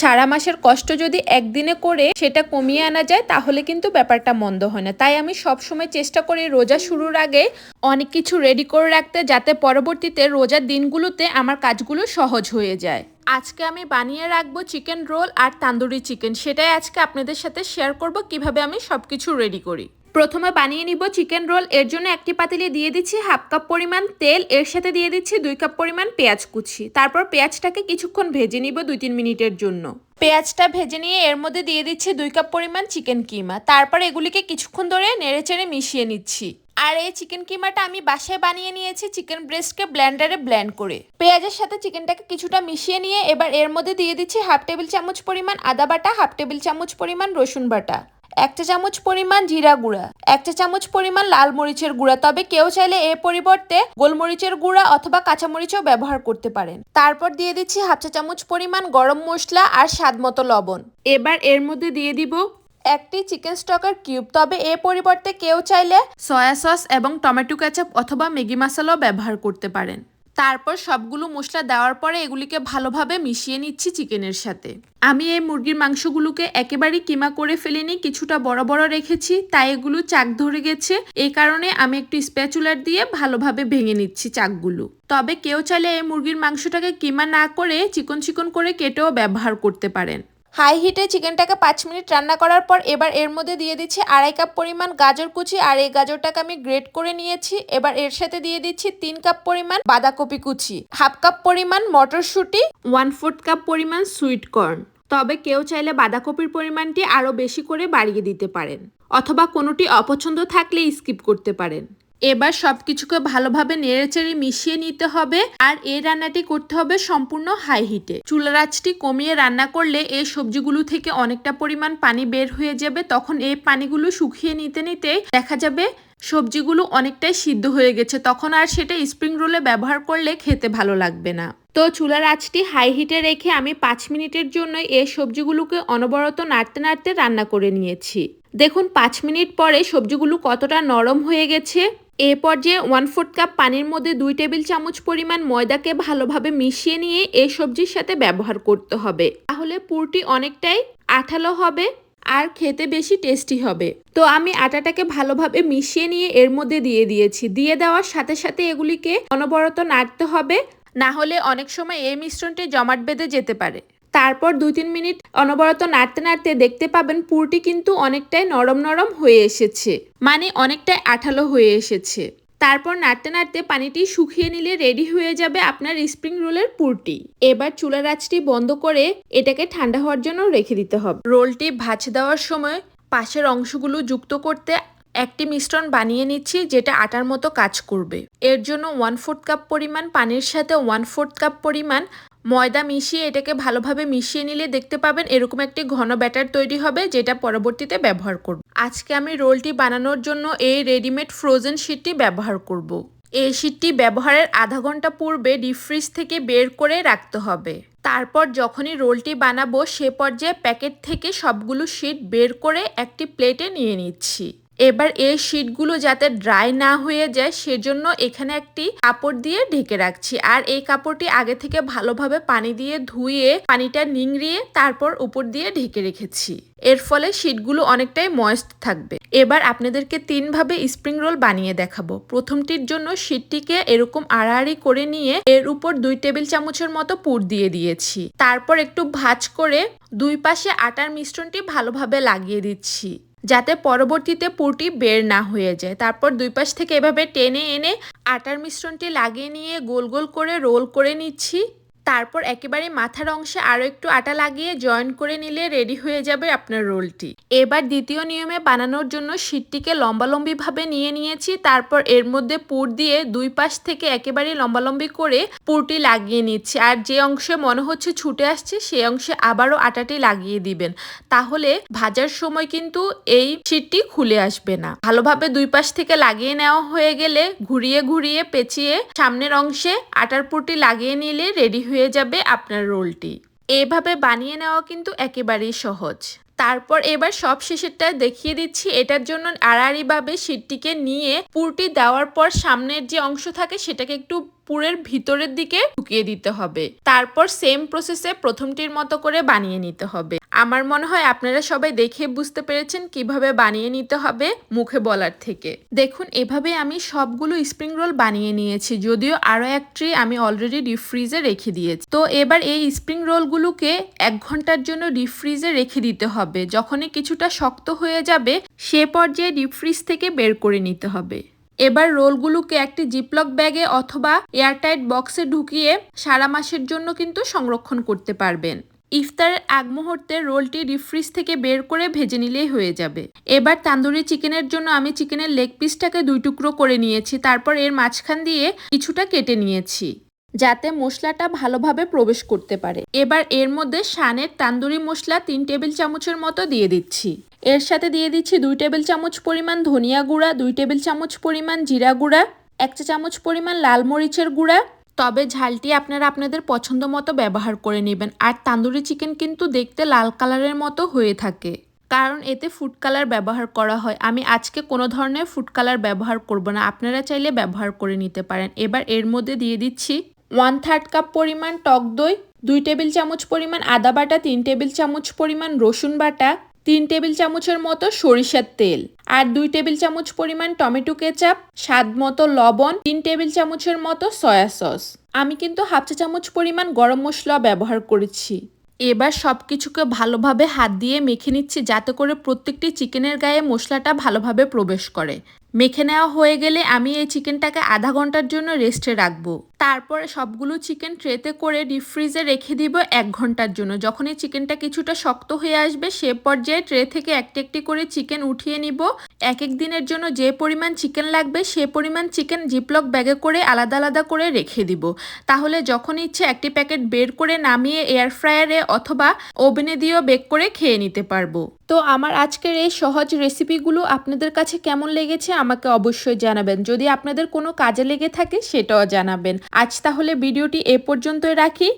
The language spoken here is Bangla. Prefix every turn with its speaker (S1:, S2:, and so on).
S1: সারা মাসের কষ্ট যদি একদিনে করে সেটা কমিয়ে আনা যায়, তাহলে কিন্তু ব্যাপারটা মন্দ হয় না। তাই আমি সবসময় চেষ্টা করি রোজা শুরুর আগে অনেক কিছু রেডি করে রাখতে, যাতে পরবর্তীতে রোজার দিনগুলোতে আমার কাজগুলো সহজ হয়ে যায়। আজকে আমি বানিয়ে রাখব চিকেন রোল আর তান্দুরি চিকেন। সেটাই আজকে আপনাদের সাথে শেয়ার করব, কীভাবে আমি সবকিছু রেডি করি। প্রথমে বানিয়ে নিব চিকেন রোল, এর জন্য একটি পাতিলে দিয়ে দিচ্ছি হাফ কাপ পরিমাণ তেল, এর সাথে দিয়ে দিচ্ছি দুই কাপ পরিমাণ পেঁয়াজ কুচি। তারপর পেঁয়াজটাকে কিছুক্ষণ ভেজে নিব দুই তিন মিনিটের জন্য। পেঁয়াজটা ভেজে নিয়ে এর মধ্যে দিয়ে দিচ্ছি দুই কাপ পরিমাণ চিকেন কিমা। তারপর এগুলিকে কিছুক্ষণ ধরে নেড়েচেড়ে মিশিয়ে নিচ্ছি। আর এই চিকেন কিমাটা আমি বাসায় বানিয়ে নিয়েছি চিকেন ব্রেস্টকে ব্ল্যান্ডারে ব্ল্যান্ড করে। পেঁয়াজের সাথে চিকেনটাকে কিছুটা মিশিয়ে নিয়ে এবার এর মধ্যে দিয়ে দিচ্ছি হাফ টেবিল চামচ পরিমাণ আদা বাটা, হাফ টেবিল চামচ পরিমাণ রসুন বাটা। একটা চামচ পরিমাণ জিরা গুঁড়া একটা চামচ পরিমাণ লাল মরিচের গুঁড়া। তবে কেউ চাইলে এর পরিবর্তে গোলমরিচের গুঁড়া অথবা কাঁচামরিচও ব্যবহার করতে পারেন। তারপর দিয়ে দিচ্ছি হাফ চা চামচ পরিমাণ গরম মশলা আর স্বাদ মতো লবণ। এবার এর মধ্যে দিয়ে দিব একটি চিকেন স্টকের কিউব। তবে এর পরিবর্তে কেউ চাইলে সয়া সস এবং টমেটো কেচাপ অথবা ম্যাগি মশলাও ব্যবহার করতে পারেন। তারপর সবগুলো মশলা দেওয়ার পরে এগুলিকে ভালোভাবে মিশিয়ে নিচ্ছি চিকেনের সাথে। আমি এই মুরগির মাংসগুলোকে একেবারেই কিমা করে ফেলিনি, কিছুটা বড় বড় রেখেছি, তাই এগুলো চাক ধরে গেছে। এই কারণে আমি একটু স্প্যাচুলার দিয়ে ভালোভাবে ভেঙে নিচ্ছি চাকগুলো। তবে কেউ চাইলে এই মুরগির মাংসটাকে কিমা না করে চিকন চিকন করে কেটেও ব্যবহার করতে পারেন। হাই হিটে চিকেনটাকে পাঁচ মিনিট রান্না করার পর এবার এর মধ্যে দিয়ে দিচ্ছি আড়াই কাপ পরিমাণ গাজর কুচি আর এই গাজরটাকে আমি গ্রেট করে নিয়েছি। এবার এর সাথে দিয়ে দিচ্ছি তিন কাপ পরিমাণ বাঁধাকপি কুচি, হাফ কাপ পরিমাণ মটরশুঁটি, ওয়ান ফোর্থ কাপ পরিমাণ সুইট কর্ন। তবে কেউ চাইলে বাঁধাকপির পরিমাণটি আরও বেশি করে বাড়িয়ে দিতে পারেন অথবা কোনোটি অপছন্দ থাকলে স্কিপ করতে পারেন। এবার সব কিছুকে ভালোভাবে নেড়েচেড়ে মিশিয়ে নিতে হবে আর এই রান্নাটি করতে হবে সম্পূর্ণ হাই হিটে চুলার কমিয়ে রান্না করলে এই সবজিগুলো থেকে অনেকটা পরিমাণ পানি বের হয়ে যাবে। তখন এই পানিগুলো শুকিয়ে নিতে নিতে দেখা যাবে সবজিগুলো অনেকটাই সিদ্ধ হয়ে গেছে। তখন আর সেটা স্প্রিং রোলে ব্যবহার করলে খেতে ভালো লাগবে না। তো চুলার আঁচটি হাই হিটে রেখে আমি পাঁচ মিনিটের জন্য এই সবজিগুলোকে অনবরত নাড়তে নাড়তে রান্না করে নিয়েছি। দেখুন, পাঁচ মিনিট পরে সবজিগুলো কতটা নরম হয়ে গেছে। এ পর্যায়ে ওয়ান ফোর্থ কাপ পানির মধ্যে দুই টেবিল চামচ পরিমাণ ময়দাকে ভালোভাবে মিশিয়ে নিয়ে এই সবজির সাথে ব্যবহার করতে হবে। তাহলে পুরটি অনেকটাই আঠালো হবে আর খেতে বেশি টেস্টি হবে। তো আমি আটাটাকে ভালোভাবে মিশিয়ে নিয়ে এর মধ্যে দিয়ে দিয়েছি। দিয়ে দেওয়ার সাথে সাথে এগুলিকে অনবরত নাড়তে হবে। না হলে অনেক সময় এই মিশ্রণটি জমাট বেঁধে যেতে পারে। তারপর দুই তিন মিনিট অনবরত নাড়তে নাড়তে দেখতে পাবেন পুরটি কিন্তু অনেকটাই নরম নরম হয়ে এসেছে মানে অনেকটাই আঠালো হয়ে এসেছে। তারপর নাড়তে নাড়তে পানিটি শুকিয়ে নিলে রেডি হয়ে যাবে আপনার স্প্রিং রোলের পুরটি। এবার চুলার আঁচটি বন্ধ করে এটাকে ঠান্ডা হওয়ার জন্য রেখে দিতে হবে। রোলটি ভাজ দেওয়ার সময় পাশের অংশগুলো যুক্ত করতে একটি মিশ্রণ বানিয়ে নিচ্ছি যেটা আটার মতো কাজ করবে। এর জন্য ওয়ান ফোর্থ কাপ পরিমাণ পানির সাথে ওয়ান ফোর্থ কাপ পরিমাণ ময়দা মিশিয়ে এটাকে ভালোভাবে মিশিয়ে নিলে দেখতে পাবেন এরকম একটি ঘন ব্যাটার তৈরি হবে যেটা পরবর্তীতে ব্যবহার করব। আজকে আমি রোলটি বানানোর জন্য এই রেডিমেড ফ্রোজেন শিটটি ব্যবহার করব। এই শিটটি ব্যবহারের আধা ঘণ্টা পূর্বে ডিপ ফ্রিজ থেকে বের করে রাখতে হবে। তারপর যখনই রোলটি বানাবো সে পর্যায়ে প্যাকেট থেকে সবগুলো শিট বের করে একটি প্লেটে নিয়ে নিচ্ছি। এবার এই শিটগুলো যাতে ড্রাই না হয়ে যায়, সেজন্য এখানে একটি কাপড় দিয়ে ঢেকে রাখছি। আর এই কাপড়টি আগে থেকে ভালোভাবে পানি দিয়ে ধুয়ে, পানিটা নিংড়িয়ে তারপর উপর দিয়ে ঢেকে রেখেছি। এর ফলে শিটগুলো অনেকটাই ময়েস্ট থাকবে। এবার আপনাদেরকে তিনভাবে স্প্রিং রোল বানিয়ে দেখাবো। প্রথমটির জন্য শিটটিকে এরকম আড়াআড়ি করে নিয়ে এর উপর দুই টেবিল চামচের মতো পুর দিয়ে দিয়েছি। তারপর একটু ভাজ করে দুই পাশে আটার মিশ্রণটি ভালোভাবে লাগিয়ে দিচ্ছি। যাতে পরবর্তীতে পুরটি বের না হয়ে যায়। তারপর দুই পাশ থেকে এভাবে টেনে এনে আটার মিশ্রণটি লাগিয়ে নিয়ে গোল গোল করে রোল করে নিচ্ছি। তারপর একেবারে মাথার অংশে আরও একটু আটা লাগিয়ে জয়েন করে নিলে রেডি হয়ে যাবে আপনার রোলটি। এবার দ্বিতীয় নিয়মে বানানোর জন্য শীতটিকে লম্বালম্বিভাবে নিয়ে নিয়েছি, তারপর এর মধ্যে পুর দিয়ে দুই পাশ থেকে একেবারে লম্বালম্বি করে পুরটি লাগিয়ে নিচ্ছি। আর যে অংশে মনে হচ্ছে ছুটে আসছে সেই অংশে আবারও আটাটি লাগিয়ে দিবেন। তাহলে ভাজার সময় কিন্তু এই শীতটি খুলে আসবে না। ভালোভাবে দুই পাশ থেকে লাগিয়ে নেওয়া হয়ে গেলে ঘুরিয়ে ঘুরিয়ে পেঁচিয়ে সামনের অংশে আটার পুরটি লাগিয়ে নিলে রেডি হয়ে যাবে আপনার রোলটি। এভাবে বানিয়ে নেওয়া কিন্তু একেবারেই সহজ। তারপর এবার সব শেষেরটা দেখিয়ে দিচ্ছি। এটার জন্য আড়াআড়িভাবে শীটটিকে নিয়ে পুরটি দেওয়ার পর সামনের যে অংশ থাকে সেটাকে একটু পুরের ভিতরের দিকে ঢুকিয়ে দিতে হবে। তারপর সেম প্রসেসে প্রথমটির মতো করে বানিয়ে নিতে হবে। আমার মনে হয় আপনারা সবাই দেখে বুঝতে পেরেছেন কীভাবে বানিয়ে নিতে হবে মুখে বলার থেকে। দেখুন, এভাবে আমি সবগুলো স্প্রিং রোল বানিয়ে নিয়েছি, যদিও আরও এক ট্রি আমি অলরেডি ডিপ ফ্রিজে রেখে দিয়েছি। তো এবার এই স্প্রিং রোলগুলোকে এক ঘণ্টার জন্য ডিপ ফ্রিজে রেখে দিতে হবে। যখনই কিছুটা শক্ত হয়ে যাবে, সে পর্যায়ে ডিপ ফ্রিজ থেকে বের করে নিতে হবে। এবার রোলগুলোকে একটি জিপলক ব্যাগে অথবা এয়ারটাইট বক্সে ঢুকিয়ে সারা মাসের জন্য কিন্তু সংরক্ষণ করতে পারবেন। ইফতারের আগ মুহূর্তে রোলটি ডিপ ফ্রিজ থেকে বের করে ভেজে নিলেই হয়ে যাবে। এবার তান্দুরি চিকেনের জন্য আমি চিকেনের লেগ পিসটাকে দুই টুকরো করে নিয়েছি, তারপর এর মাঝখান দিয়ে কিছুটা কেটে নিয়েছি, যাতে মশলাটা ভালোভাবে প্রবেশ করতে পারে। এবার এর মধ্যে শানের তান্দুরি মশলা তিন টেবিল চামচের মতো দিয়ে দিচ্ছি। এর সাথে দিয়ে দিচ্ছি দুই টেবিল চামচ পরিমাণ ধনিয়া গুঁড়া, দুই টেবিল চামচ পরিমাণ জিরা গুঁড়া, এক চা চামচ পরিমাণ লাল মরিচের গুঁড়া। তবে ঝালটি আপনারা আপনাদের পছন্দ মতো ব্যবহার করে নেবেন। আর তান্দুরি চিকেন কিন্তু দেখতে লাল কালারের মতো হয়ে থাকে। কারণ এতে ফুড কালার ব্যবহার করা হয়। আমি আজকে কোনো ধরনের ফুড কালার ব্যবহার করব না। আপনারা চাইলে ব্যবহার করে নিতে পারেন। এবার এর মধ্যে দিয়ে দিচ্ছি ওয়ান থার্ড কাপ পরিমাণ টক দই, দুই টেবিল চামচ পরিমাণ আদা বাটা, তিন টেবিল চামচ পরিমাণ রসুন বাটা তিন টেবিল চামচের মতো সরিষার তেল আর দুই টেবিল চামচ পরিমাণ টমেটো কেচাপ, স্বাদ মতো লবণ, তিন টেবিল চামচের মতো সয়া সস। আমি কিন্তু হাফ চা চামচ পরিমাণ গরম মশলা ব্যবহার করেছি। এবার সব কিছুকে ভালোভাবে হাত দিয়ে মেখে নিচ্ছি যাতে করে প্রত্যেকটি চিকেনের গায়ে মশলাটা ভালোভাবে প্রবেশ করে। মেখে নেওয়া হয়ে গেলে আমি এই চিকেনটাকে আধা ঘণ্টার জন্য রেস্টে রাখব। তারপরে সবগুলো চিকেন ট্রেতে করে ডিপ ফ্রিজে রেখে দিব এক ঘণ্টার জন্য। যখন এই চিকেনটা কিছুটা শক্ত হয়ে আসবে, সে পর্যায়ে ট্রে থেকে একটি একটি করে চিকেন উঠিয়ে নিব। এক এক দিনের জন্য যে পরিমাণ চিকেন লাগবে, সে পরিমাণ চিকেন জিপলক ব্যাগে করে আলাদা আলাদা করে রেখে দিব। তাহলে যখন ইচ্ছে একটি প্যাকেট বের করে নামিয়ে এয়ার ফ্রায়ারে অথবা ওভেনে দিয়েও বেক করে খেয়ে নিতে পারব। তো আমার আজকের এই সহজ রেসিপিগুলো আপনাদের কাছে কেমন লেগেছে আমাকে অবশ্যই জানাবেন। যদি আপনাদের কোনো কাজে লেগে থাকে, সেটাও জানাবেন। আজ তাহলে ভিডিওটি এ পর্যন্তই রাখি।